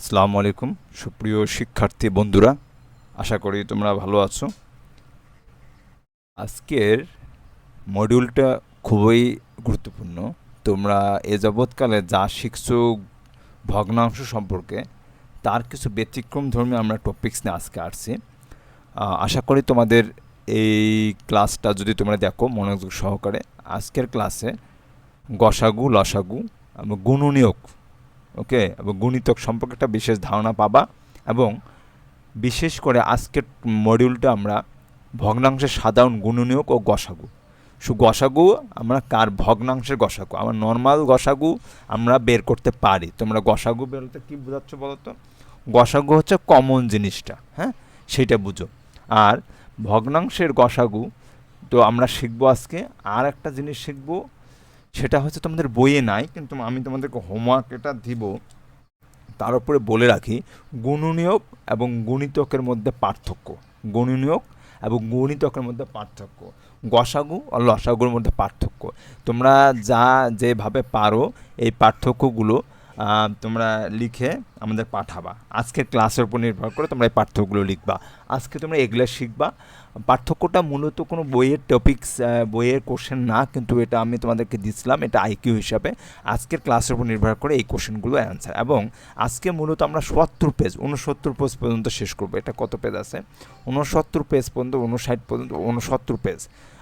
আসসালামু আলাইকুম। সুপ্রিয় শিক্ষার্থী বন্ধুরা, আশা করি তোমরা ভালো আছো। আজকের মডিউলটা খুবই গুরুত্বপূর্ণ। তোমরা এ যাবৎকালে যা শিখছো ভগ্নাংশ সম্পর্কে, তার কিছু ব্যতিক্রম ধর্মী আমরা টপিক্স নিয়ে আজকে আসছি। আশা করি তোমাদের এই ক্লাসটা যদি তোমরা দেখো, মনোযোগ সহকারে, আজকের ক্লাসে গসাগু, লসাগু, এবং গুণনীয়ক ওকে? এবং গুণিতক সম্পর্কে একটা বিশেষ ধারণা পাবা এবং বিশেষ করে আজকের মডিউলটা আমরা ভগ্নাংশের সাধারণ গুণনীয়ক ও গসাগু। সু গসাগু আমরা কার ভগ্নাংশের গসাগু? আমরা নর্মাল গসাগু আমরা বের করতে পারি। তোমরা গসাগু বলতে কী বোঝাচ্ছ বলো তো গসাগু হচ্ছে কমন জিনিসটা হ্যাঁ? সেটা বুঝো। আর ভগ্নাংশের গসাগু তো আমরা শিখব আজকে। আর একটা জিনিস শিখব সেটা হচ্ছে তোমাদের বইয়ে নাই, কিন্তু আমি তোমাদেরকে হোমওয়ার্ক এটা দিব। তার উপরে বলে রাখি, গুণনীয়ক এবং গুণিতকের মধ্যে পার্থক্য। গুণনীয়ক এবং গুণিতকের মধ্যে পার্থক্য। গসাগু আর লসাগুর মধ্যে পার্থক্য। তোমরা যা যেভাবে পারো, এই পার্থক্যগুলো তোমরা লিখে আমাদের পাঠাবা। আজকের ক্লাসের উপর নির্ভর করে তোমরা এই পার্থক্যগুলো লিখবা। আজকে তোমরা এগুলো শিখবা। পার্থক্যটা মূলত কোনো বইয়ের টপিকস বইয়ের কোশ্চেন না, কিন্তু এটা আমি তোমাদেরকে দিচ্ছিলাম এটা আইকিউ হিসাবে। আজকের ক্লাসের উপর নির্ভর করে এই কোশ্চেনগুলো অ্যান্সার এবং আজকে মূলত আমরা সত্তর পেজ উনসত্তর পেজ পর্যন্ত শেষ করব। এটা কত পেজ আছে? উনসত্তর পেজ পর্যন্ত উনষাট পর্যন্ত উনসত্তর পেজ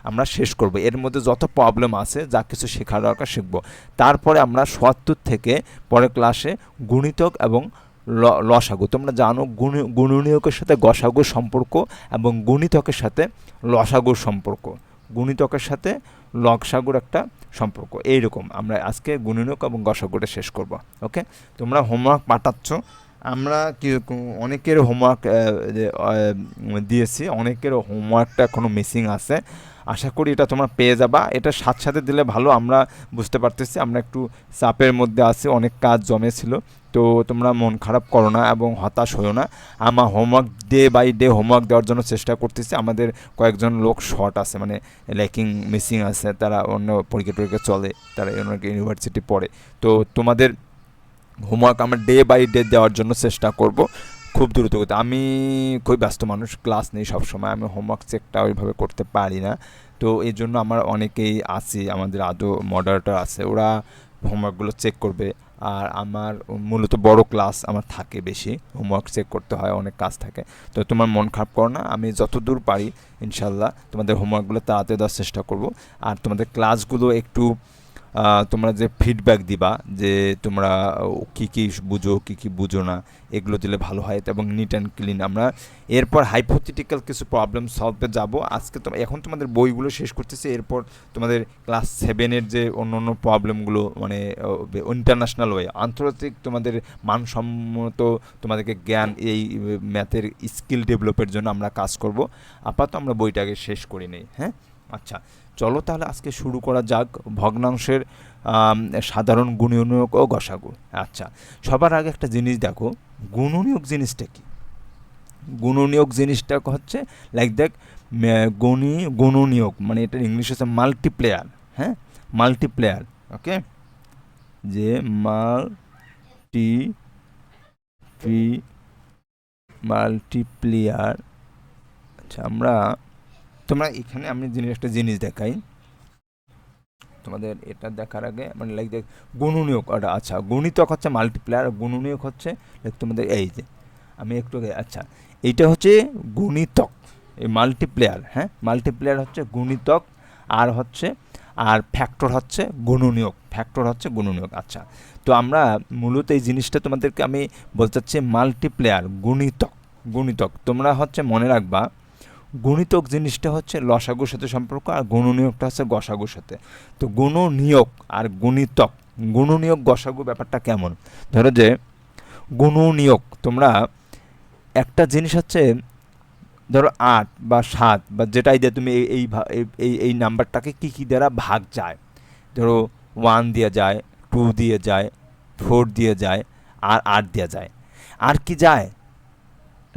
আমরা শেষ করব। এর মধ্যে যত প্রবলেম আছে, যা কিছু শেখার দরকার, শিখব। তারপরে আমরা সত্তর থেকে পরের ক্লাসে গুণিতক এবং লসাগু। তোমরা জানো গুণ- গুণনীয়কের সাথে গসাগুর সম্পর্ক এবং গুণিতকের সাথে লসাগুর সম্পর্ক। গুণিতকের সাথে লসাগুর একটা সম্পর্ক। এইরকম আমরা আজকে গুণনীয়ক এবং গসাগুটা শেষ করব। ওকে? তোমরা হোমওয়ার্ক পাঠাচ্ছ। আমরা কি অনেকের হোমওয়ার্ক দিয়েছি, অনেকের হোমওয়ার্কটা এখনও মিসিং আছে। আশা করি এটা তোমরা পেয়ে যাবা। এটা সাথে সাথে দিলে ভালো, আমরা বুঝতে পারতেছি। আমরা একটু চাপের মধ্যে আছি, অনেক কাজ জমেছিল। তো তোমরা মন খারাপ করো না এবং হতাশ হও না। আমার homework day by day homework দেওয়ার জন্য চেষ্টা করতেছি। আমাদের কয়েকজন লোক শর্ট আছে মানে ল্যাকিং মিসিং আছে। তারা অন্য পরীক্ষা টরীক্ষা চলে, তারা অনেক ইউনিভার্সিটি পড়ে। তো তোমাদের হোমওয়ার্ক আমরা ডে বাই ডে দেওয়ার জন্য চেষ্টা করব খুব দ্রুত গতি আমি খুবই ব্যস্ত মানুষ ক্লাস নেই সবসময়। আমি হোমওয়ার্ক চেকটা ওইভাবে করতে পারি না। তো এই জন্য আমার অনেকেই আছে, আমাদের আদৌ মডারেটর আছে। ওরা হোমওয়ার্কগুলো চেক করবে। আর আমার মূলত বড় ক্লাস আমার থাকে বেশি হোমওয়ার্ক চেক করতে হয়, অনেক কাজ থাকে। তো তোমার মন খারাপ করো না, আমি যতদূর পারি, ইনশাল্লাহ তোমাদের হোমওয়ার্কগুলো তাড়াতাড়ি দেওয়ার চেষ্টা করব। আর তোমাদের ক্লাসগুলো একটু তোমরা যে ফিডব্যাক দিবা যে তোমরা কী কী বুঝো, কী কী বুঝো না, এগুলো দিলে ভালো হয় এবং নিট অ্যান্ড ক্লিন আমরা এরপর হাইপোথেটিক্যাল কিছু প্রবলেম সলভে যাব। আজকে তো এখন তোমাদের বইগুলো শেষ করতেছি। এরপর তোমাদের ক্লাস সেভেনের যে অন্য অন্য প্রবলেমগুলো মানে ইন্টারন্যাশনাল ওয়ে আন্তর্জাতিক তোমাদের মানসম্মত তোমাদেরকে জ্ঞান, এই ম্যাথের স্কিল ডেভেলপের জন্য আমরা কাজ করব। আপাতত আমরা বইটাকে শেষ করে নেই হ্যাঁ? আচ্ছা। চলো তাহলে আজকে শুরু করা যাক ভগ্নাংশের সাধারণ গুণনীয়ক ও গসাগু। আচ্ছা সবার আগে একটা জিনিস দেখো, গুণনীয়ক জিনিসটা কি? গুণনীয়ক জিনিসটা হচ্ছে লাইক দেখ গুণী, গুণনীয়ক মানে এটা ইংলিশ হচ্ছে মাল্টিপ্লেয়ার হ্যাঁ? মাল্টিপ্লেয়ার ওকে যে মাল্টি মাল্টিপ্লেয়ার আচ্ছা আমরা তোমরা এখানে আমি জিনিস একটা জিনিস দেখাই। তোমাদের এটা দেখার আগে মানে লাইক দেখ গুণনীয়ক ওটা আচ্ছা গুণিতক হচ্ছে মাল্টিপ্লেয়ার গুণনীয়ক হচ্ছে লাইক তোমাদের এই যে, আমি একটু আচ্ছা এইটা হচ্ছে গুণিতক, এই মাল্টিপ্লেয়ার হ্যাঁ? মাল্টিপ্লেয়ার হচ্ছে গুণিতক, আর হচ্ছে, আর ফ্যাক্টর হচ্ছে গুণনীয়ক ফ্যাক্টর হচ্ছে গুণনীয়ক আচ্ছা। তো আমরা মূলত এই জিনিসটা তোমাদেরকে আমি বলতে চাচ্ছি মাল্টিপ্লেয়ার গুণিতক গুণিতক, তোমরা হচ্ছে মনে রাখবা গুণিতক জিনিসটা হচ্ছে লসাগুর সাথে সম্পর্ক আর গুণনীয়কটা হচ্ছে গসাগুর সাথে। তো গুণনীয়ক আর গুণিতক, গুণনীয়ক গসাগু ব্যাপারটা কেমন? ধরো যে গুণনীয়ক, তোমরা একটা জিনিস হচ্ছে ধরো আট বা সাত বা যেটাই দিয়ে তুমি এই এই ভা- এই- এই এই নাম্বারটাকে কী কী দ্বারা ভাগ যায়? ধরো ওয়ান দিয়ে যায় টু দিয়ে যায় ফোর দিয়ে যায়, আর আট দিয়ে যায়। আর কি যায়?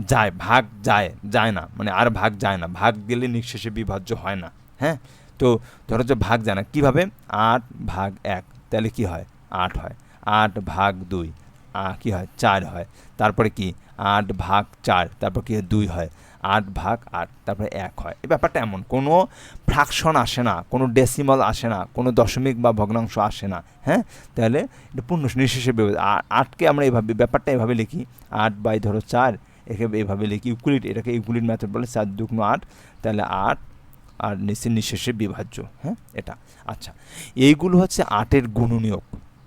যায়, ভাগ যায় যায় না। মানে আর ভাগ যায় না। ভাগ দিলে নিঃশেষে বিভাজ্য হয় না। হ্যাঁ? তো ধরো যে ভাগ যায় না, কীভাবে? আট ভাগ এক, তাহলে কি হয়? আট হয়। আট ভাগ দুই কী হয়? চার হয়। তারপরে কি? আট ভাগ চার, তারপর কি দুই হয়। আট ভাগ আট, তারপরে এক হয়। এই ব্যাপারটা এমন। কোনো ফ্র্যাকশন আসে না, কোনো ডেসিমাল আসে না, কোনো দশমিক বা ভগ্নাংশ আসে না। হ্যাঁ? তাহলে এটা পূর্ণ নিঃশেষে আটকে আমরা এইভাবে ব্যাপারটা এভাবে লিখি। আট বাই ধরো চার একে এভাবে লিখি ইউকুলিড এটাকে ইউকুলিড ম্যাথড বলে, চার দুগ্ন আট, তাহলে আট, আর নিচে নিঃশেষে বিভাজ্য হ্যাঁ এটা। আচ্ছা এইগুলো হচ্ছে আটের গুণনীয়ক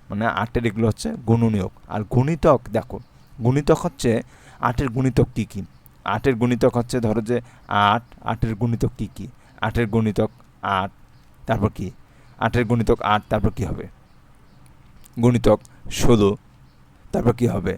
মানে আটের এগুলো হচ্ছে গুণনীয়ক। আর গুণিতক, দেখো, গুণিতক হচ্ছে আটের গুণিতক কী কী? আটের গুণিতক হচ্ছে ধরো যে আট, আটের গুণিতক কী কী? আটের গুণিতক আট, তারপর কি? আটের গুণিতক আট, তারপর কি হবে? গুণিতক ষোলো, তারপর কি হবে?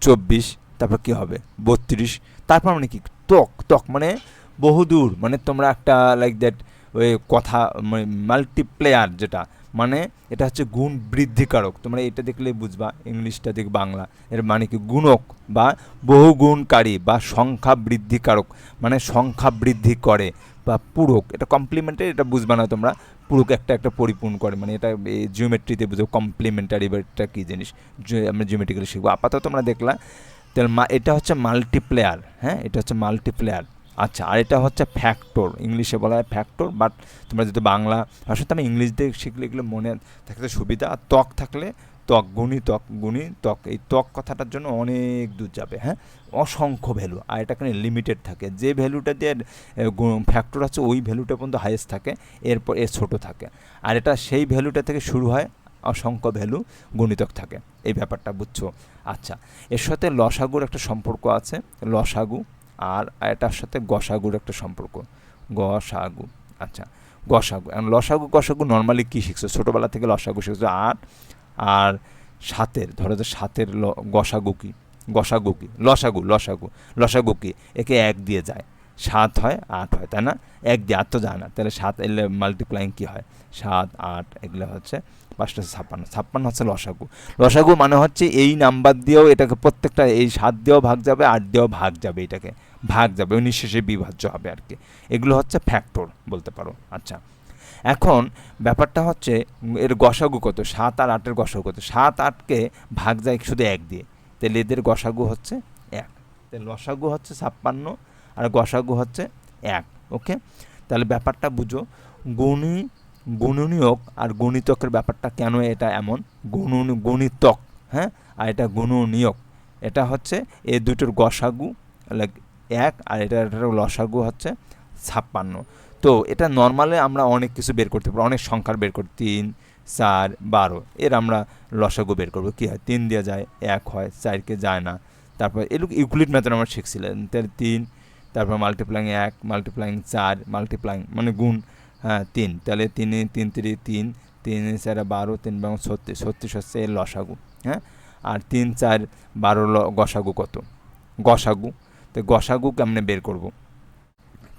চব্বিশ তারপর কি হবে? বত্রিশ। তারপর মানে কি? ত্বক ত্বক মানে বহুদূর। মানে তোমরা একটা লাইক দ্যাট ওই কথা মানে মাল্টিপ্লেয়ার যেটা মানে এটা হচ্ছে গুণ বৃদ্ধিকারক। তোমরা এটা দেখলে বুঝবা, ইংলিশটা দেখ, বাংলা। এর মানে কি? গুণক বা বহুগুণকারী বা সংখ্যা বৃদ্ধিকারক। মানে সংখ্যা বৃদ্ধি করে বা পূরক। এটা কমপ্লিমেন্টারি এটা বুঝবা না তোমরা। পূরক একটা একটা পরিপূর্ণ করে। মানে এটা জিওমেট্রিতে বুঝো কমপ্লিমেন্টারি বা এটা কী জিনিস? আমরা জিওমেট্রিক্যালি শিখব। আপাতত তোমরা দেখলা তাহলে এটা হচ্ছে মাল্টিপ্লেয়ার হ্যাঁ? এটা হচ্ছে মাল্টিপ্লেয়ার আচ্ছা আর এটা হচ্ছে ফ্যাক্টর ইংলিশে বলা হয় ফ্যাক্টর বাট তোমরা যদি বাংলা আসলে আমি ইংলিশ দিয়ে শিখলে এগুলো মনে থাকতে সুবিধা, আর ত্বক থাকলে ত্বক, গুণী ত্বক গুণী ত্বক, এই ত্বক কথাটার জন্য অনেক দূর যাবে হ্যাঁ? অসংখ্য ভ্যালু আর এটা এখানে লিমিটেড থাকে? যে ভ্যালুটা দিয়ে ফ্যাক্টর আছে, ওই ভ্যালুটা পর্যন্ত হাইয়েস্ট থাকে, এরপর এর ছোটো থাকে। আর এটা সেই ভ্যালুটা থেকে শুরু হয় অসংখ্য ভ্যালু গণিতক থাকে। এই ব্যাপারটা বুঝছ? আচ্ছা এর সাথে লসাগুর একটা সম্পর্ক আছে, লসাগু, আর এটার সাথে গসাগুর একটা সম্পর্ক। গসাগু আচ্ছা গসাগু, এখন লসাগু, গসাগু নর্মালি কী শিখছো? ছোটোবেলা থেকে লসাগু শিখছো আট আর সাতের, ধরো যে সাতের ল, গসাগু কি? গসাগু কি? লসাগু লসাগু লসাগু কি? একে এক দিয়ে যায়। সাত হয়, আট হয়, তাই না? এক দিয়ে আট তো যায় না। তাহলে সাত এলে মাল্টিপ্লাইং কী হয়? সাত, আট, এগুলো হচ্ছে পাঁচটা ছাপ্পান্ন। ছাপ্পান্ন হচ্ছে লসাগু। লসাগু মানে হচ্ছে এই নাম্বার দিয়েও এটাকে প্রত্যেকটা এই সাত দিয়েও ভাগ যাবে, আট দিয়েও ভাগ যাবে এটাকে। ভাগ যাবে নিঃশেষে বিভাজ্য হবে আর কি। এগুলো হচ্ছে ফ্যাক্টর বলতে পারো। আচ্ছা। এখন ব্যাপারটা হচ্ছে এর গসাগু কত? সাত আর আটের গসাগু কত? সাত, আটকে ভাগ যায় শুধু এক দিয়ে। তাহলে এদের গসাগু হচ্ছে এক। তাহলে লসাগু হচ্ছে ছাপ্পান্ন আর গসাগু হচ্ছে এক, ওকে? তাহলে ব্যাপারটা বুঝো। গুণী, গুণনীয়ক আর গণিতকের ব্যাপারটা কেন এটা এমন? গুণ গণিতক হ্যাঁ? আর এটা গুণনীয়ক। এটা হচ্ছে এই দুটোর গসাগু লাইক এক, আর এটা এটার লসাগু হচ্ছে ছাপ্পান্ন। তো এটা নর্মালে আমরা অনেক কিছু বের করতে পারি অনেক সংখ্যার বের করি তিন, চার, বারো। এর আমরা লসাগু বের করব। কী হয়? তিন দেওয়া যায়, এক হয়, চারকে যায় না। তারপর এগুলো ইউক্লিড মেথড আমরা শিখছিলেন তাহলে তিন তারপর মাল্টিপ্লাইং এক মাল্টিপ্লাইং চার মাল্টিপ্লাইং মানে গুণ হ্যাঁ তিন। তাহলে তিনে, তিন তিরি তিন তিন, চারে, বারো, তিন এবং ছত্রিশ ছত্রিশ হচ্ছে এর লসাগু হ্যাঁ? আর তিন, চার, বারো, ল, গসাগু কত? গসাগু। তো গসাগু কেমনে বের করব?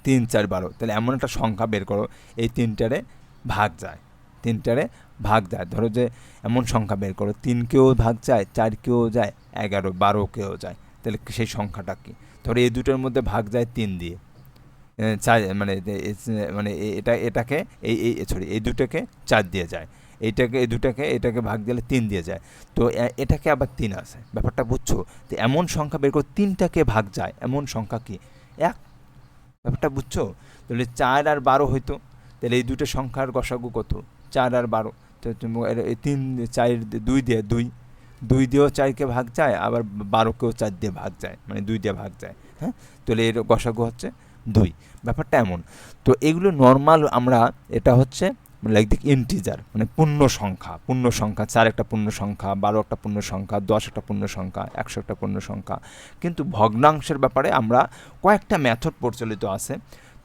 তিন, চার, বারো। তাহলে এমন একটা সংখ্যা বের করো, এই তিনটারে ভাগ যায়। তিনটারে ভাগ যায়। ধরো যে এমন সংখ্যা বের করো, তিনকেও ভাগ যায়, চারকেও যায়, এগারো, বারোকেও যায়। তাহলে সেই সংখ্যাটা কী? ধরো এই দুটোর মধ্যে ভাগ যায় তিন দিয়ে। চার মানে মানে এটা, এটাকে, এই এই সরি এই দুটাকে চার দিয়ে যায়। এইটাকে, এই দুটাকে, এটাকে ভাগ দিলে তিন দিয়ে যায়। তো এটাকে আবার তিন আছে ব্যাপারটা বুঝছ? তো এমন সংখ্যা বের করে তিনটাকে ভাগ যায়, এমন সংখ্যা কি? এক। ব্যাপারটা বুঝছ? তাহলে চার আর বারো হইতো। তাহলে এই দুটো সংখ্যার গসাগু কত? চার আর বারো। তো তিন, চার, দুই দিয়ে দুই। দুই দিয়েও চারকে ভাগ যায়, আবার বারোকেও চার দিয়ে ভাগ যায় মানে দুই দিয়ে ভাগ যায় হ্যাঁ? তাহলে এর গসাগু হচ্ছে দুই। ব্যাপারটা এমন। তো এগুলো নর্মাল আমরা, এটা হচ্ছে লাইক দিক ইন্টিজার মানে পূর্ণ সংখ্যা পূর্ণ সংখ্যা, চার একটা পূর্ণ সংখ্যা, বারো একটা পূর্ণ সংখ্যা, দশ একটা পূর্ণ সংখ্যা, একশো একটা পূর্ণ সংখ্যা। কিন্তু ভগ্নাংশের ব্যাপারে আমরা কয়েকটা মেথড প্রচলিত আছে।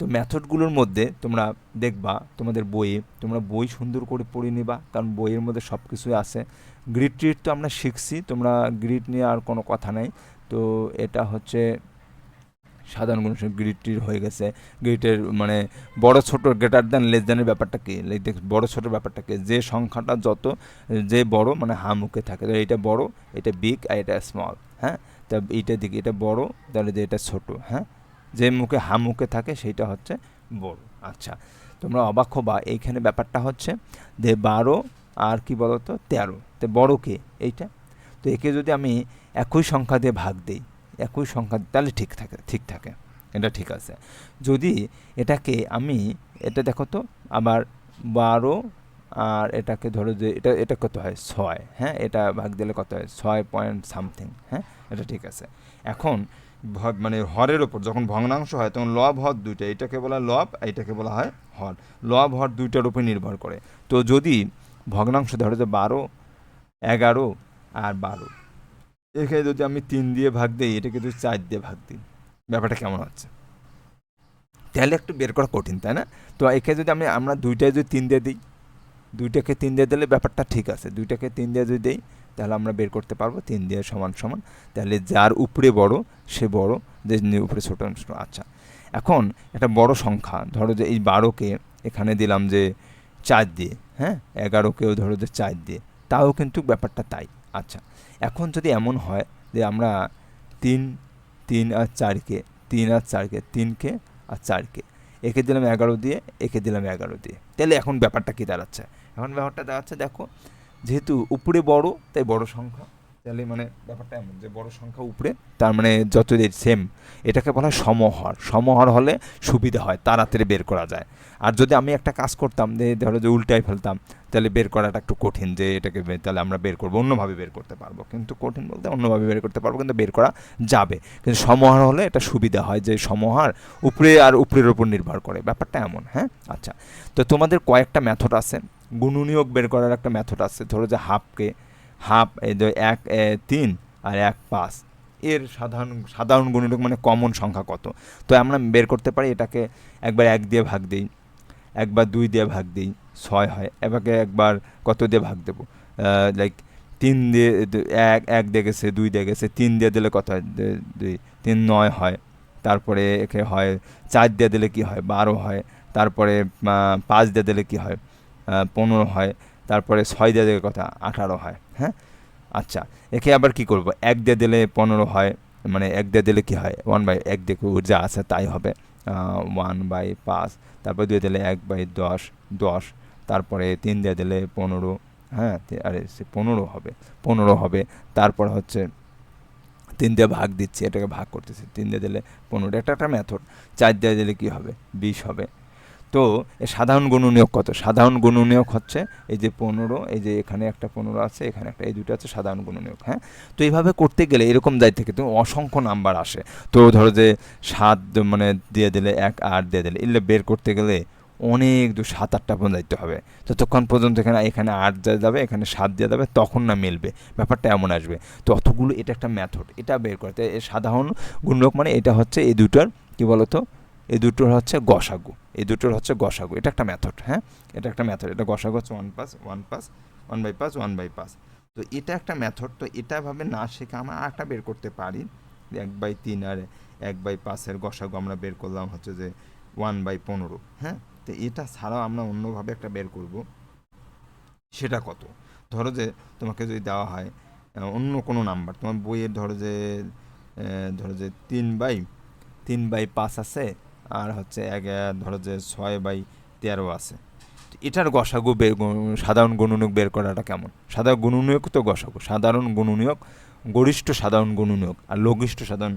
তো মেথডগুলোর মধ্যে তোমরা দেখবা, তোমাদের বইয়ে, তোমরা বই সুন্দর করে পড়ে নিবা, কারণ বইয়ের মধ্যে সব কিছুই আছে। গ্রিড ট্রিট তো আমরা শিখছি, তোমরা গ্রিড নিয়ে আর কোনো কথা নেই। তো এটা হচ্ছে সাধারণ কোনো গ্রিডটির হয়ে গেছে। গ্রিটের মানে বড় ছোট গ্রেটার দ্যান লেস দ্যানের ব্যাপারটা কি? বড় ছোট ব্যাপারটা কি? যে সংখ্যাটা যত, যে বড় মানে হা মুখে থাকে। এটা বড়, এটা বিগ আর এটা স্মল হ্যাঁ? তা এইটা দিকে, এটা বড়, তাহলে যে এটা ছোট হ্যাঁ? যে মুখে হা মুখে থাকে সেইটা হচ্ছে বড় আচ্ছা তোমরা অবাক বা এইখানে ব্যাপারটা হচ্ছে যে বারো আর কি বলতো? তেরো। তো বড়ো কে? এইটা? তো একে যদি আমি একই সংখ্যা দিয়ে ভাগ দিই, একই সংখ্যা তাহলে ঠিক থাকে ঠিক থাকে। এটা ঠিক আছে। যদি এটাকে আমি, এটা দেখো তো, আবার বারো আর এটাকে ধরো যে এটা এটা কত হয়? ছয়। হ্যাঁ এটা ভাগ দিলে কত হয়? ছয় পয়েন্ট সামথিং। হ্যাঁ এটা ঠিক আছে। এখন মানে হরের ওপর যখন ভগ্নাংশ হয়, তখন লব হর দুইটা। এটাকে বলা লব এইটাকে বলা হয় হর। লব হর দুইটার উপর নির্ভর করে। তো যদি ভগ্নাংশ ধরো যে বারো, এগারো আর বারো এখানে যদি আমি তিন দিয়ে ভাগ দিই, এটাকে যদি চার দিয়ে ভাগ দিই, ব্যাপারটা কেমন হচ্ছে? তাহলে একটু বের করা কঠিন, তাই না? তো এখানে যদি আমি আমরা দুইটায় যদি তিন দিয়ে দিই দুইটাকে তিন দিয়ে দিলে ব্যাপারটা ঠিক আছে। দুইটাকে তিন দিয়ে যদি দিই, তাহলে আমরা বের করতে পারব তিন দিয়ে সমান সমান। তাহলে যার উপরে বড়, সে বড়, যে উপরে ছোট। আচ্ছা এখন একটা বড় সংখ্যা, ধরো যে এই বারোকে এখানে দিলাম যে চার দিয়ে হ্যাঁ? এগারোকেও ধরো যে চার দিয়ে, তাও কিন্তু ব্যাপারটা তাই। আচ্ছা এখন যদি এমন হয় যে আমরা তিন তিন আর চারকে, তিন আর চারকে, তিনকে আর চারকে, একে দিলাম এগারো দিয়ে, একে দিলাম এগারো দিয়ে, তাহলে এখন ব্যাপারটা কী দাঁড়াচ্ছে? এখন ব্যাপারটা দাঁড়াচ্ছে, দেখো, যেহেতু উপরে বড়, তাই বড় সংখ্যা। তাহলে মানে ব্যাপারটা এমন, যে বড় সংখ্যা উপরে, তার মানে যত সেম এটাকে বলা হয় সমহর। সমহর হলে সুবিধা হয়, তাড়াতাড়ি বের করা যায়। আর যদি আমি একটা কাজ করতাম, যে ধরো যে উল্টাই ফেলতাম, তাহলে বের করাটা একটু কঠিন, যে এটাকে তাহলে আমরা বের করব, অন্যভাবে বের করতে পারব। কিন্তু কঠিন বলতে অন্যভাবে বের করতে পারব, কিন্তু বের করা যাবে। কিন্তু সমহার হলে এটা সুবিধা হয়, যে সমহার উপরে আর উপরের উপর নির্ভর করে। ব্যাপারটা এমন হ্যাঁ? আচ্ছা তো তোমাদের কয়েকটা মেথড আছে। গুণনীয়ক বের করার একটা মেথড আছে। ধরো যে হাফকে হাফ এক তিন আর এক পাঁচ। এর সাধারণ সাধারণ গুণনীয়ক মানে কমন সংখ্যা কত? তো আমরা বের করতে পারি এটাকে একবার এক দিয়ে ভাগ দিই। একবার দুই দিয়ে ভাগ দিই, ছয় হয়। এবারকে একবার কত দিয়ে ভাগ দেবো? লাইক তিন দিয়ে, এক এক দিয়ে গেছে, দুই দিয়ে গেছে, তিন দিয়ে দিলে কত হয়? দুই তিন, নয় হয়। তারপরে একে হয়, চার দিয়ে দিলে কি হয়? বারো হয়। তারপরে পাঁচ দিয়ে দিলে কি হয়? পনেরো হয়, তারপরে ছয় দিয়ে দিলে কথা আঠারো হয় হ্যাঁ? আচ্ছা একে আবার কি করব? এক দিয়ে দিলে পনেরো হয় মানে এক দিয়ে দিলে কি হয়? ওয়ান বাই এক দিয়ে যা আছে তাই হবে। ওয়ান বাই পাঁচ, তারপরে দুই দিলে এক বাই দশ দশ, তারপরে তিন দিয়ে দিলে পনেরো হ্যাঁ? আরে, সে পনেরো হবে পনেরো হবে, তারপর হচ্ছে তিন দিয়ে ভাগ দিচ্ছি, এটাকে ভাগ করতেছি, তিন দিয়ে দিলে পনেরো, এটা একটা মেথড চার দিয়ে দিলে কী হবে? বিশ হবে। তো সাধারণ গুণনীয়ক কত? সাধারণ গুণনীয়ক হচ্ছে এই যে পনেরো, এই যে এখানে একটা পনেরো আছে, এখানে একটা, এই দুটো আছে, সাধারণ গুণনীয়ক হ্যাঁ? তো এইভাবে করতে গেলে এরকম দায় থেকে তুমি অসংখ্য নাম্বার আসে। তো ধরো যে সাত মানে দিয়ে দিলে এক, আট দিয়ে দিলে, এগুলো বের করতে গেলে অনেক দু সাত, আটটা পর্যন্ত যাইতে হবে। ততক্ষণ পর্যন্ত এখানে এখানে আট দেওয়া যাবে, এখানে সাত দেওয়া যাবে, তখন না মিলবে। ব্যাপারটা এমন আসবে। তো অতগুলো এটা একটা মেথড এটা বের করতে। সাধারণ গুণক মানে এটা হচ্ছে এই দুটোর কি বলতো? এই দুটোর হচ্ছে গসাগু। এই দুটোর হচ্ছে গসাগু। এটা একটা মেথড হ্যাঁ? এটা একটা মেথড এটা গসাগু হচ্ছে one plus one plus one by plus one by plus তো এটা একটা মেথড তো এটা ভাবে না শেখা আমরা আরেকটা বের করতে পারি। এক বাই তিন আর এক বাই পাঁচের গসাগু আমরা বের করলাম হচ্ছে যে ওয়ান বাই পনেরো হ্যাঁ? তো এটা ছাড়াও আমরা অন্যভাবে একটা বের করব। সেটা কত? ধরো যে তোমাকে যদি দেওয়া হয় অন্য কোনো নাম্বার তোমার বইয়ের ধরো যে ধরো যে তিন বাই তিন বাই পাঁচ আছে আর হচ্ছে এক ধরো যে ছয় বাই তেরো আছে। এটার গসাগু বের সাধারণ গুণনীয়ক বের করাটা কেমন? সাধারণ গুণনীয়ক তো গসাগু, সাধারণ গুণনীয়ক, গরিষ্ঠ সাধারণ গুণনীয়ক আর লঘিষ্ঠ সাধারণ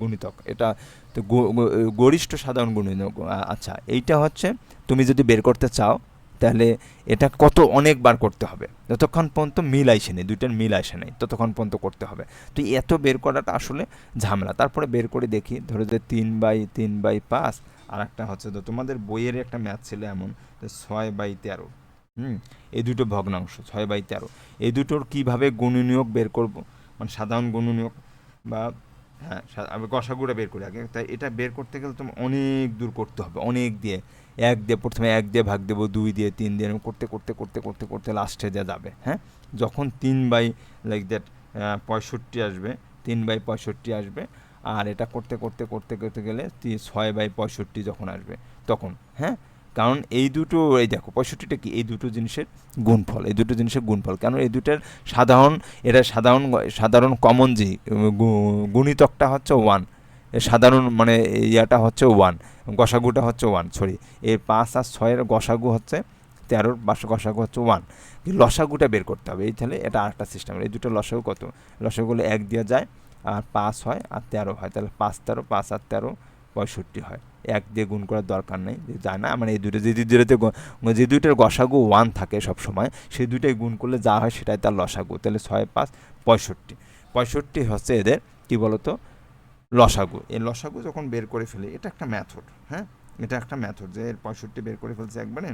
গুণিতক। এটা তো গরিষ্ঠ সাধারণ গুণনীয়ক আচ্ছা এইটা হচ্ছে তুমি যদি বের করতে চাও তাহলে এটা কত অনেকবার করতে হবে। যতক্ষণ পর্যন্ত মিল আইসে নেই, দুইটার মিল আসে নেই, ততক্ষণ পর্যন্ত করতে হবে। তো এত বের করাটা আসলে ঝামেলা। তারপরে বের করে দেখি, ধরো যে তিন বাই তিন বাই পাঁচ আর একটা হচ্ছে তো তোমাদের বইয়ের একটা ম্যাথ ছিল এমন যে ছয় বাই তেরো। হুম? এই দুটো ভগ্নাংশ, ছয় বাই তেরো। এই দুটোর কীভাবে গুণনীয়ক বের করব? মানে সাধারণ গুণনীয়ক বা হ্যাঁ আমি গসাগুড়া বের করি আগে। তাই এটা বের করতে গেলে তোমার অনেক দূর করতে হবে, অনেক দিয়ে। এক দিয়ে, প্রথমে এক দিয়ে ভাগ দেবো, দুই দিয়ে, তিন দিয়ে করতে করতে করতে করতে করতে লাস্টে যা যাবে হ্যাঁ? যখন তিন বাই লাইক দ্যাট পঁয়ষট্টি আসবে, তিন বাই পঁয়ষট্টি আসবে, আর এটা করতে করতে করতে করতে গেলে ছয় বাই পঁয়ষট্টি যখন আসবে, তখন হ্যাঁ? কারণ এই দুটো, এই দেখো, পঁয়ষট্টিটা কি? এই দুটো জিনিসের গুণফল, এই দুটো জিনিসের গুণফল। কারণ এই দুটার সাধারণ এটা সাধারণ সাধারণ কমন যে গুণিতকটা হচ্ছে ওয়ান সাধারণ মানে ইয়াটা হচ্ছে ওয়ান গসাগুটা হচ্ছে ওয়ান সরি এই পাঁচ আর ছয়ের গসাগু হচ্ছে তেরোর পাশে গসাগু হচ্ছে ওয়ান লসাগুটা বের করতে হবে। এই তাহলে এটা আরেকটা সিস্টেম এই দুটো লসাগু কত? লসাগুলো এক দিয়ে যায়, আর পাঁচ হয়, আর তেরো হয়। তাহলে পাঁচ তেরো, পাঁচ আর তেরো পঁয়ষট্টি হয়। এক দিয়ে গুণ করার দরকার নেই। যায় না মানে এই দুটো যে দুটোতে যে দুইটার গসাগু ওয়ান থাকে সব সময় সেই দুইটাই গুণ করলে যা হয় সেটাই তার লসাগু। তাহলে ছয়, পাঁচ, পঁয়ষট্টি। পঁয়ষট্টি হচ্ছে এদের, কী বলতো? লসাগু। এই লসাগু যখন বের করে ফেলি, এটা একটা ম্যাথড হ্যাঁ? এটা একটা ম্যাথড যে এর পঁয়ষট্টি বের করে ফেলছে একবারে।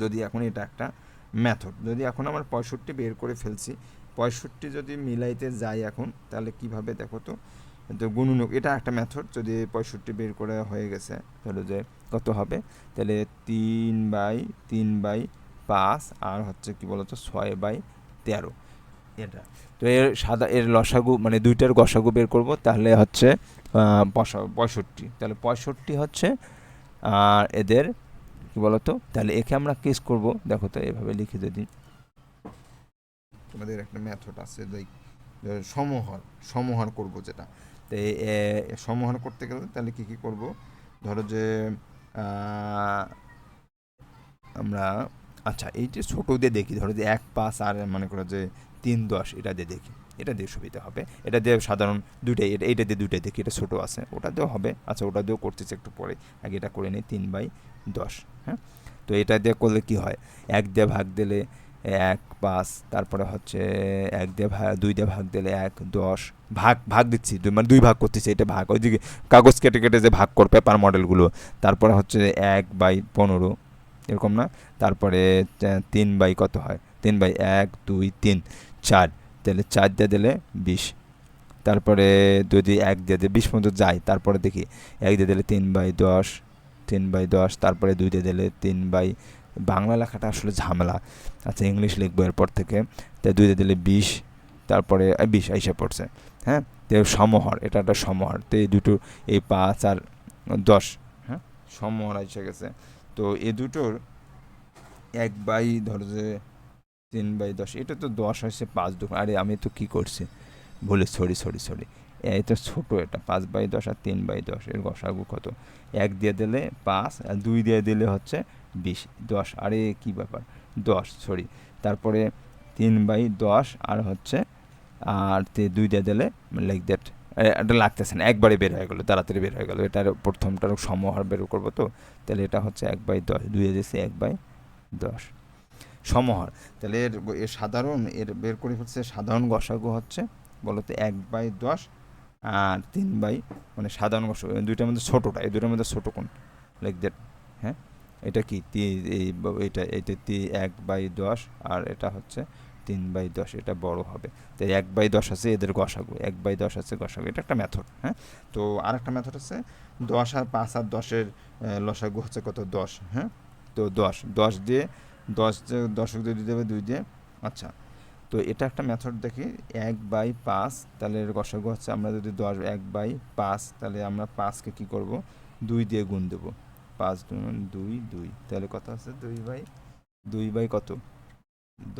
যদি এখন এটা একটা ম্যাথড যদি এখন আমার পঁয়ষট্টি বের করে ফেলছি, পঁয়ষট্টি যদি মিলাইতে যাই এখন, তাহলে কীভাবে দেখো তো? তো গুণনক এটা একটা মেথড যদি পঁয়ষট্টি বের করে হয়ে গেছে তাহলে যে কত হবে? তাহলে তিন বাই তিন বাই পাঁচ আর হচ্ছে কি বলতো ছয় বাই তেরো। এটা। তো এর সাদা এর লসাগু মানে দুইটার গসাগু বের করব তাহলে হচ্ছে পঁয়ষট্টি। তাহলে পঁয়ষট্টি হচ্ছে আর এদের কি বলতো তাহলে একে আমরা কেস করব। দেখো তো এভাবে লিখে যদি। তোমাদের একটা মেথড আছে সমহর সমহার করব যেটা। তো সমহার করতে গেলে তাহলে কি কি করব? ধরো যে আমরা আচ্ছা এই যে ছোটো দিয়ে দেখি, ধরো যে এক পাঁচ আর মনে করো যে তিন দশ, এটা দিয়ে দেখি। এটা দিয়ে সুবিধা হবে। এটা দিয়ে সাধারণ দুইটাই, এটা এইটা দিয়ে দুইটাই দেখি, এটা ছোটো আছে, ওটা দিয়েও হবে। আচ্ছা ওটা দিয়েও করতেছে একটু পরে। আগে এটা করে নিই, তিন বাই দশ হ্যাঁ? তো এটা দিয়ে করলে কি হয়? এক দিয়ে ভাগ দিলে এক, পাঁচ, তারপরে হচ্ছে এক দিয়ে ভাগ দুই দিয়ে ভাগ দিলে এক, দশ, ভাগ ভাগ দিচ্ছি, দুই মানে দুই ভাগ করতেছি, এটা ভাগ। ওই ওইদিকে কাগজ কেটে কেটে যে ভাগ করবে পেপার মডেলগুলো, তারপরে হচ্ছে এক বাই পনেরো, এরকম না? তারপরে তিন বাই কত হয়? তিন বাই এক, দুই, তিন, চার, তাহলে চার দিয়ে দিলে বিশ। তারপরে যদি এক দিয়ে দিয়ে বিশ পর্যন্ত যায়, তারপরে দেখি, এক দিয়ে দিলে তিন বাই দশ, তিন বাই দশ, তারপরে দুই দিয়ে দিলে তিন বাই বাংলা লেখাটা আসলে ঝামেলা। আচ্ছা ইংলিশ লিখব এরপর থেকে। তাই দুই দিলে বিশ, তারপরে বিশ আইসা পড়ছে। হ্যাঁ? তো সমহর, এটা একটা সমহর। তো এই দুটো, এই পাঁচ আর দশ হ্যাঁ? সমহর এসে গেছে। তো এ দুটোর এক বাই ধরো যে তিন বাই দশ, এটা তো দশ হয়েছে পাঁচ দু আরে আমি তো কী করছি? বলে সরি সরি সরি। তো ছোটো এটা, পাঁচ বাই দশ আর তিন বাই দশ, এর গসাগু কত? এক দিয়ে দিলে পাঁচ, আর দুই দিয়ে দিলে হচ্ছে বিশ, দশ, আরে কী ব্যাপার? দশ সরি তারপরে তিন বাই দশ, আর হচ্ছে, আর দুই দিয়ে দিলে লাইক দ্যাট এটা লাগতেছে না, একবারে বের হয়ে গেলো, তাড়াতাড়ি বের হয়ে গেলো, এটার প্রথমটার সমহার বের করব তো? তাহলে এটা হচ্ছে এক বাই দশ, দুই দিয়েছে এক বাই দশ। সমহার, তাহলে এর সাধারণ, এর বের করে হচ্ছে সাধারণ গসাগু হচ্ছে বলতো এক বাই দশ তিন বাই মানে সাধারণ গসাগু দুইটার মধ্যে ছোটোটা, এই দুইটার মধ্যে ছোটো কোন লাইক দ্যাট হ্যাঁ? এটা কি? এই, এটা এটা তি, এক বাই দশ, আর এটা হচ্ছে তিন বাই দশ, এটা বড় হবে। তাই এক বাই দশ আছে, এদের গসাগু, এক বাই দশ আছে গসাগু, এটা একটা মেথড হ্যাঁ? তো আর একটা মেথড আছে, দশ আর পাঁচ আর দশের লসাগু হচ্ছে কত? দশ হ্যাঁ? তো দশ দশ দিয়ে, দশ দশক দিয়ে দিতে হবে, দুই দিয়ে আচ্ছা। তো এটা একটা মেথড দেখি, এক বাই পাঁচ, তাহলে গসাগু হচ্ছে আমরা যদি দশ, এক বাই পাঁচ, তাহলে আমরা পাঁচকে কী করব? দুই দিয়ে গুণ দেবো। পাঁচ দুই দুই তাহলে কত আছে? দুই বাই দুই বাই কত?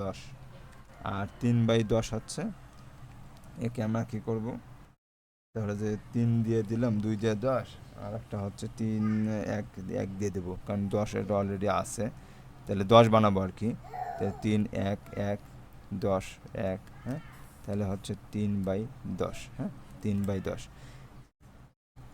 দশ। আর তিন বাই দশ হচ্ছে, একে আমরা কী করব? তাহলে যে তিন দিয়ে দিলাম, দুই দিয়ে দশ, আর একটা হচ্ছে তিন, এক এক দিয়ে দেবো, কারণ দশ এটা অলরেডি আছে। তাহলে দশ বানাবো আর কি। তাহলে তিন, এক এক দশ, এক হ্যাঁ? তাহলে হচ্ছে তিন বাই দশ হ্যাঁ? তিন বাই দশ।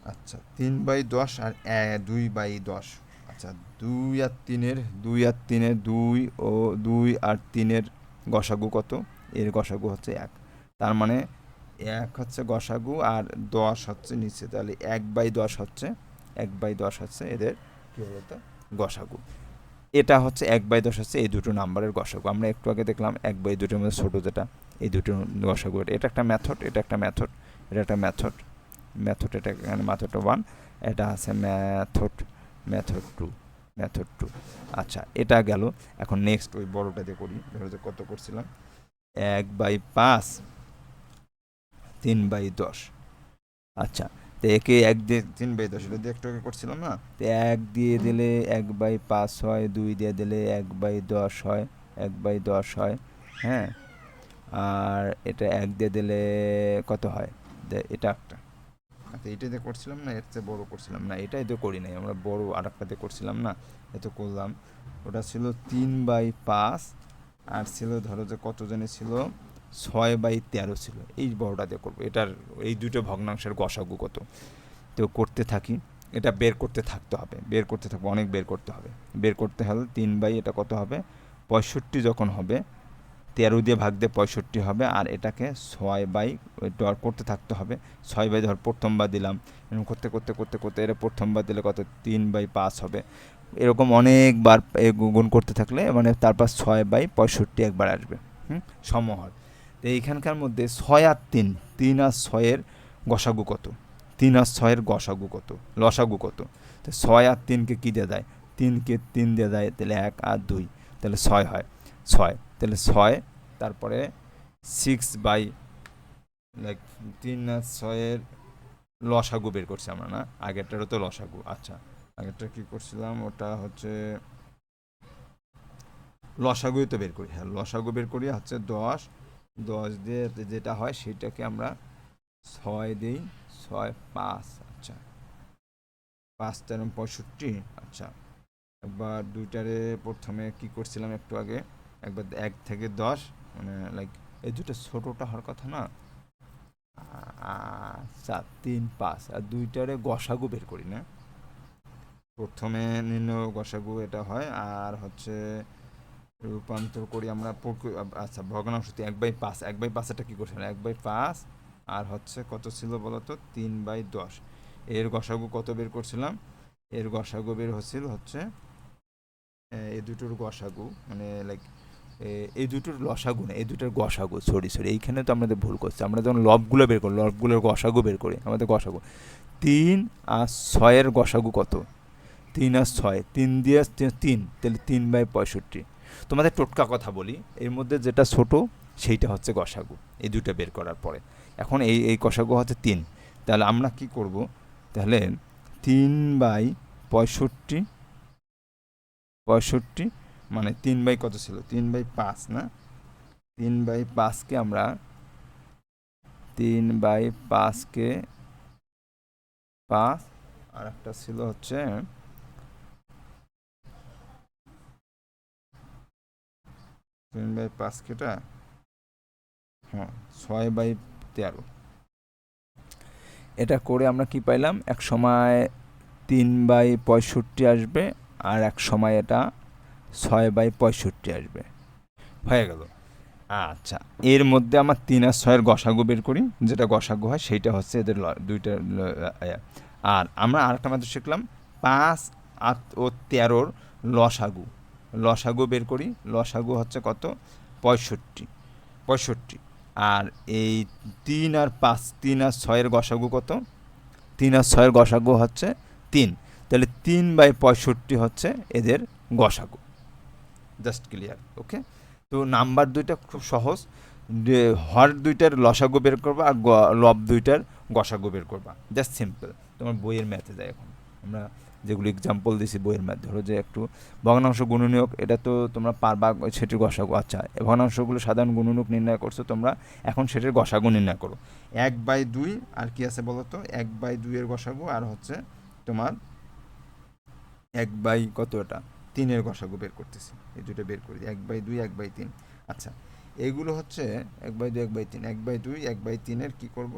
আচ্ছা তিন বাই দশ আর দুই বাই দশ। আচ্ছা দুই আর তিনের, দুই আর তিনের দুই ও দুই আর তিনের গসাগু কত? এর গসাগু হচ্ছে এক। তার মানে এক হচ্ছে গসাগু আর দশ হচ্ছে নিচে। তাহলে এক বাই দশ হচ্ছে, এক বাই দশ হচ্ছে এদের কী বলতো? গসাগু। এটা হচ্ছে এক বাই দশ হচ্ছে এই দুটো নাম্বারের গসাগু। আমরা একটু আগে দেখলাম এক বাই দুটোর মধ্যে ছোটো যেটা, এই দুটো গসাগু। এটা একটা মেথড এটা একটা মেথড এটা একটা মেথড মেথড এটা এখানে মেথড ওয়ান এটা আছে method method two method two আচ্ছা এটা গেল। এখন নেক্সট ওই বড়টা দিয়ে করি, ধরো যে কত করছিলাম? এক বাই পাঁচ, তিন বাই দশ। আচ্ছা তো একে এক দিয়ে তিন বাই দশ এটা দিয়ে একটু করছিলাম না? তো এক দিয়ে দিলে এক বাই পাঁচ হয় দুই দিয়ে দিলে এক বাই দশ হয় এক বাই দশ হয় হ্যাঁ? আর এটা এক দিয়ে দিলে কত হয়? এটা একটা। আচ্ছা এইটা দিয়ে করছিলাম না এর চেয়ে বড় করছিলাম না এটাই তো করি নাই আমরা বড় আর একটাতে করছিলাম না এত করলাম। ওটা ছিল তিন বাই পাঁচ আর ছিল ধরো যে কত জানি ছিল? ছয় বাই তেরো ছিল। এই বড়টা দিয়ে করব। এটার এই দুটো ভগ্নাংশের গসাগু কত? তো করতে থাকি। এটা বের করতে থাকতে হবে। বের করতে থাকব। অনেক বের করতে হবে। বের করতে হলে তিন বাই এটা কত হবে? পঁয়ষট্টি যখন হবে, তেরো দিয়ে ভাগ দিয়ে পঁয়ষট্টি হবে, আর এটাকে ছয় বাই ডর করতে থাকতে হবে। ছয় বাই ধর প্রথমবার দিলাম। এরকম করতে করতে করতে করতে এটা প্রথমবার দিলে কত? তিন বাই পাঁচ হবে। এরকম অনেকবার গুণ করতে থাকলে মানে তারপর ছয় বাই পঁয়ষট্টি একবার আসবে। হুম? সমহর। তো এইখানকার মধ্যে ছয় আর তিন তিন আর ছয়ের গসাগু কত? তিন আর ছয়ের গসাগু কত? লসাগু কত? তো ছয় আর তিনকে কী দিয়ে দেয় তিনকে তিন দিয়ে দেয় তাহলে এক আর দুই, তাহলে ছয় হয়। ছয়, তাহলে ছয়, তারপরে সিক্স বাই লাইক তিন আর ছয়ের লসাগু বের করছি আমরা, না? আগেরটারও তো লসাগু আচ্ছা। আগেরটা কি করছিলাম? ওটা হচ্ছে লসাগুই তো বের করি হ্যাঁ লসাগু বের করি, হচ্ছে দশ দশ দিয়ে যেটা হয় সেটাকে আমরা ছয় দিই, ছয়, পাঁচ আচ্ছা। পাঁচ তেরো পঁয়ষট্টি আচ্ছা। একবার দুইটারে প্রথমে কি করছিলাম একটু আগে, একবার এক থেকে দশ মানে লাইক এই দুটো ছোটোটা হওয়ার কথা না? চার তিন, পাঁচ, আর দুইটারে গসাগু বের করি, না? প্রথমে নিম্ন গসাগু, এটা হয়, আর হচ্ছে রূপান্তর করি আমরা আচ্ছা ভগ্নাংশতে এক বাই পাঁচ। এক বাই পাঁচটা কী করছিলাম এক বাই পাঁচ আর হচ্ছে কত ছিল বলতো? তিন বাই দশ। এর গসাগু কত বের করছিলাম? এর গসাগু বের হচ্ছিল হচ্ছে এ, দুটোর গসাগু মানে লাইক এই দুটোর লসাগু না এই দুটোর গসাগু সরি সরি এইখানে তো আমাদের ভুল করছি। আমরা যখন লবগুলো বের করি লবগুলোর গসাগু বের করি আমাদের গসাগু। তিন আর ছয়ের গসাগু কত? তিন আর ছয় তিন দিয়ে তিন তাহলে তিন বাই পঁয়ষট্টি। তোমাদের টোটকা কথা বলি। এর মধ্যে যেটা ছোট, সেইটা হচ্ছে গসাগু এই দুটো বের করার পরে। এখন এই এই গসাগু হচ্ছে তিন। তাহলে আমরা কি করব? তাহলে তিন বাই পঁয়ষট্টি পঁয়ষট্টি মানে তিন বাই কত ছিল? তিন বাই পাঁচ না? তিন বাই পাঁচকে আমরা তিন বাই পাঁচকে পাঁচ আর একটা ছিল হচ্ছে তিন বাই পাঁচ কেটা? হ্যাঁ ছয় বাই তেরো। এটা করে আমরা কি পাইলাম? এক সময় তিন বাই পঁয়ষট্টি আসবে আর এক সময় এটা ছয় বাই পঁয়ষট্টি আসবে। হয়ে গেল। আচ্ছা এর মধ্যে আমার তিন আর ছয়ের গসাগু বের করি। যেটা গসাগু হয়, সেইটা হচ্ছে এদের দুইটা আর আমরা আরেকটা মাত্র শিখলাম, পাঁচ আর ও তেরোর লসাগু। লসাগু বের করি। লসাগু হচ্ছে কত? পঁয়ষট্টি। পঁয়ষট্টি। আর এই তিন আর পাঁচ, তিন আর ছয়ের গসাগু কত? তিন আর ছয়ের গসাগু হচ্ছে তিন। তাহলে তিন বাই পঁয়ষট্টি হচ্ছে এদের গসাগু। Just clear, okay? তো নাম্বার দুইটা খুব সহজ। হর দুইটার লসাগু বের করবা আর লব দুইটার গসাগু বের করবা। Just simple. তোমার বইয়ের ম্যাথে যায় এখন। আমরা যেগুলো এক্সাম্পল দিছি বইয়ের মধ্যে। ধরো যে একটু ভগ্নাংশ গুণনীয়ক, এটা তো তোমরা পারবা সেটির গসাগু আচ্ছা ভগ্নাংশগুলো সাধারণ গুণনীয়ক নির্ণয় করছ, তোমরা এখন সেটির গসাগু নির্ণয় করো। এক বাই দুই, আর কি আছে বলো তো? এক বাই দুইয়ের গসাগু, আর হচ্ছে তোমার এক বাই কত এটা? তিনের গসাগু বের করতেছি। এই দুটো বের করি। এক বাই দুই, এক বাই তিন। আচ্ছা এগুলো হচ্ছে এক বাই দুই, এক বাই তিন। এক বাই দুই, এক বাই তিনের কি করব?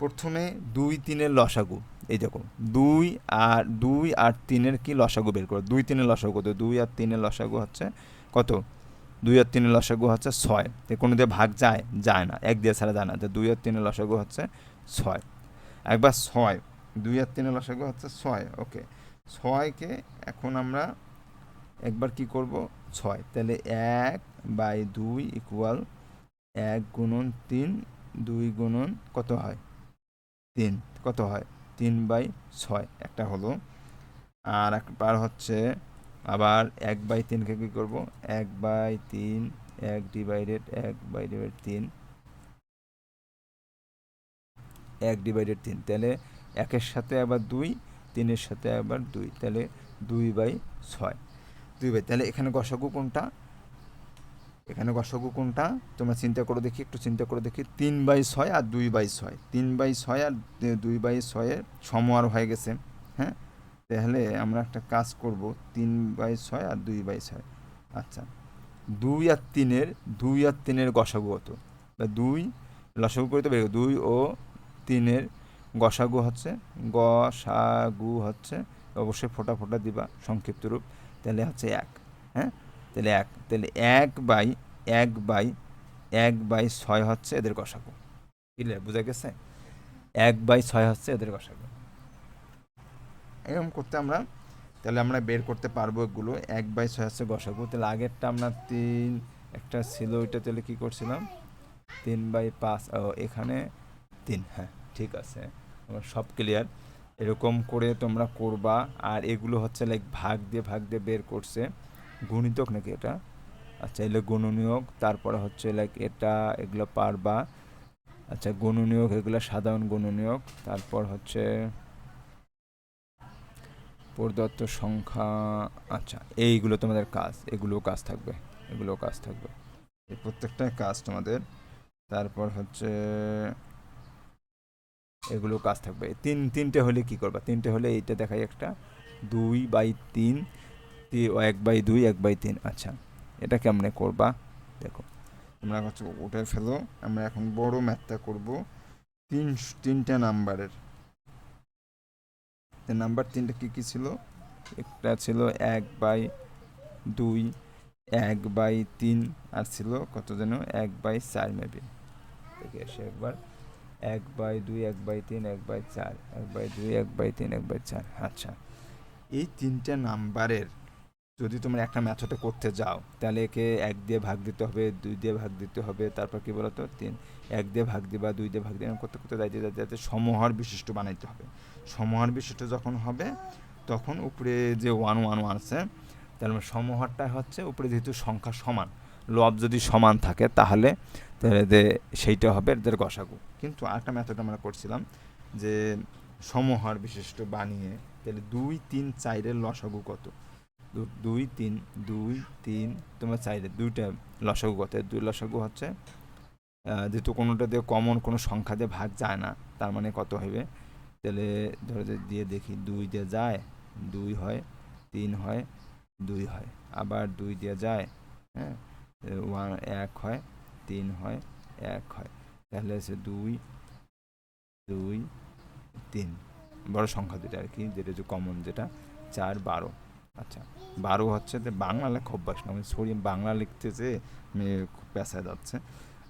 প্রথমে দুই তিনের লসাগু, এই দেখো, দুই আর দুই আর তিনের কি লসাগু বের করো? দুই তিনের লসাগু কত? দুই আর তিনের লসাগু হচ্ছে কত? দুই আর তিনের লসাগু হচ্ছে ছয়। তো কোনো দিয়ে ভাগ যায় যায় না, এক দিয়ে ছাড়া যায় না। তো দুই আর তিনের লসাগু হচ্ছে ছয়। একবার ছয়, দুই আর তিনের লসাগু হচ্ছে ছয়, ওকে। ছয়কে এখন আমরা একবার কি করব? ছয়। তাহলে এক বাই দুই ইকুয়াল এক গুণন তিন, দুই গুণন কত হয়? তিন, কত হয়? তিন বাই ছয়, একটা হলো। আর একবার হচ্ছে আবার এক বাই তিনকে কী করব? এক বাই তিন, এক ডিভাইডেড এক বাই ডিভাইড তিন। এক ডিভাইডেড তিন, তাহলে একের সাথে আবার দুই, তিনের সাথে আবার দুই, তাহলে দুই বাই ছয়। দুই বাই, তাহলে এখানে গসাগু কোনটা? এখানে গসাগু কোনটা? তোমরা চিন্তা করে দেখি, একটু চিন্তা করে দেখি। তিন বাই ছয় আর দুই বাই ছয়। তিন বাই ছয় আর দুই বাই ছয়ের সমর হয়ে গেছে। হ্যাঁ? তাহলে আমরা একটা কাজ করব, তিন বাই ছয় আর দুই বাই ছয়। আচ্ছা। দুই আর তিনের, দুই আর তিনের গসাগু বা দুই, লসাগু করে তো বের দুই ও তিনের গসাগু হচ্ছে গসাগু হচ্ছে, অবশ্যই ফোটা ফোটা দিবা, সংক্ষিপ্ত রূপ। তাহলে হচ্ছে এক। হ্যাঁ? তাহলে এক। তাহলে এক বাই এক বাই এক বাই ছয় হচ্ছে এদের গসাগু ক্লিয়ার বোঝা গেছে? এক বাই ছয় হচ্ছে এদের গসাগু এরকম করতে আমরা, তাহলে আমরা বের করতে পারব এগুলো। এক বাই ছয় হচ্ছে গসাগু তাহলে আগেরটা আমরা তিন, একটা ছিল, ওইটা তাহলে কী করছিলাম? তিন বাই পাঁচ এখানে তিন। হ্যাঁ ঠিক আছে। আমার সব ক্লিয়ার এরকম করে তোমরা করবা। আর এগুলো হচ্ছে লাইক ভাগ দিয়ে ভাগ দিয়ে বের করছে। গুণিতক নাকি এটা? আচ্ছা এগুলো গুণনীয়ক, তারপরে হচ্ছে লাইক এটা, এগুলো পারবা। আচ্ছা গুণনীয়ক, এগুলো সাধারণ গুণনীয়ক, তারপর হচ্ছে প্রদত্ত সংখ্যা আচ্ছা এইগুলো তোমাদের কাজ এগুলো কাজ থাকবে এগুলো কাজ থাকবে। এই প্রত্যেকটাই কাজ তোমাদের, তারপর হচ্ছে এগুলো কাজ থাকবে। তিন, তিনটে হলে কি করবা? তিনটে হলে এইটা দেখাই একটা, দুই বাই তিন এক বাই দুই, এক বাই তিন আচ্ছা। এটা কেমনে করবা? দেখো। তোমরা হচ্ছে উঠে ফেলো, আমরা এখন বড় ম্যাথটা করব। তিন, তিনটা নাম্বারের। নাম্বার তিনটা কি কি ছিল? একটা ছিল এক বাই দুই, এক বাই তিন, আর ছিল কত যেন এক বাই চার মেবি দেখে আসি একবার। এক বাই দুই, এক বাই তিন, এক বাই চার, এক বাই দুই, এক বাই তিন, এক বাই চার। আচ্ছা। এই তিনটে নাম্বারের যদি তোমরা একটা ম্যাথডে করতে যাও, তাহলে একে এক দিয়ে ভাগ দিতে হবে, দুই দিয়ে ভাগ দিতে হবে, তারপর কী বলতো? তিন, এক দিয়ে ভাগ দিবা, দুই দিয়ে ভাগ দিয়ে করতে করতে যাইতে যাইতে যাইতে সমহার বিশিষ্ট বানাইতে হবে। সমহার বিশিষ্ট যখন হবে, তখন উপরে যে ওয়ান ওয়ান ওয়ান আছে তাহলে সমহারটা হচ্ছে উপরে যেহেতু সংখ্যা সমান, লব যদি সমান থাকে তাহলে যে সেইটা হবে এদের গসাগু। কিন্তু আরেকটা মেথড আমরা করছিলাম যে সমহার বিশিষ্ট বানিয়ে, তাহলে দুই, তিন, চারের লসাগু কত? দুই, তিন দুই, তিন, তোমার চাইলে দুইটা লসাগু কত দুই লসাগু হচ্ছে যেহেতু কোনোটা দিয়ে কমন কোনো সংখ্যা দিয়ে ভাগ যায় না, তার মানে কত হবে তাহলে ধরো দিয়ে দেখি দুই দিয়ে যায়, দুই হয়, তিন হয়, দুই হয়। আবার দুই দিয়ে যায় হ্যাঁ ওয়ান এক হয়, তিন হয়, এক হয়। তাহলে হচ্ছে দুই দুই, তিন। বড় সংখ্যা যেটা আর কি, যেটা যে কমন যেটা, চার, বারো। আচ্ছা। বারো হচ্ছে যে বাংলা লেখা অভ্যাস না আমি সরি বাংলা লিখতে যে আমি খুব পেঁচায় যাচ্ছে।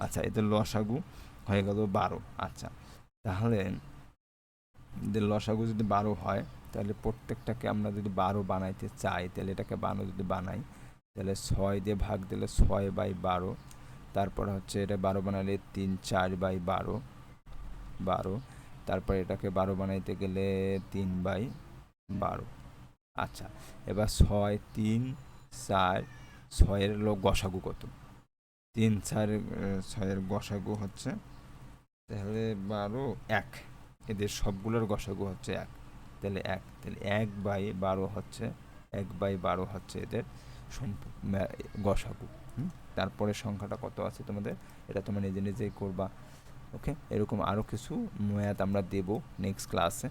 আচ্ছা এদের লসাগু হয়ে গেল বারো আচ্ছা। তাহলে এদের লসাগু যদি বারো হয়, তাহলে প্রত্যেকটাকে আমরা যদি বারো বানাইতে চাই, তাহলে এটাকে বারো যদি বানাই, তাহলে ছয় দিয়ে ভাগ দিলে ছয় বাই বারো, তারপর হচ্ছে এটা বারো বানালে তিন, চার বাই বারো বারো, তারপর এটাকে বারো বানাইতে গেলে তিন বাই বারো। আচ্ছা এবার ছয়, তিন, চার, ছয়ের লোক গসাগু কত? তিন, চার ছয়ের গসাগু হচ্ছে তাহলে বারো, এক। এদের সবগুলোর গসাগু হচ্ছে এক। তাহলে এক তাহলে এক বাই বারো হচ্ছে, এক বাই বারো হচ্ছে এদের গসাগু? তারপরে সংখ্যাটা কত আছে তোমাদের? এটা তোমরা নিজে নিজেই করবা। ওকে? এরকম আরও কিছু ম্যাথ আমরা দেবো নেক্সট ক্লাসে।